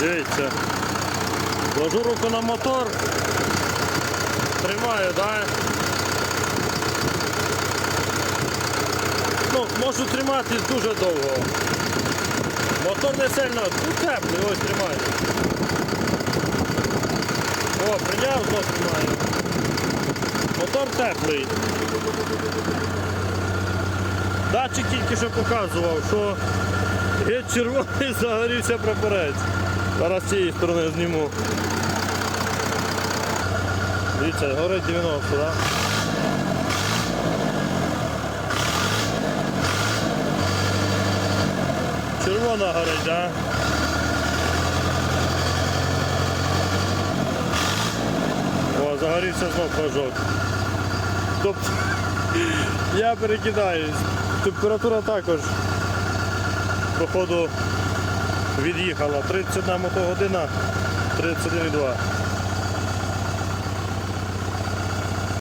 Дивіться. Ложу руку на мотор. Тримаю, так? Ну, можу тримати дуже довго. Мотор не сильно, ну теплий, ось тримаю. О, прийняв, знов тримаю. Мотор теплий. Датчик тільки що показував, що геть червоний загорівся прапорець. Зараз з цієї сторони зніму. Дивіться, горить 90, так? Да? Червона горить, так? Да? Загорівся знов флажок. Тобто я перекидаюсь. Температура також походу від'їхала. 31 мотогодина, 31,2.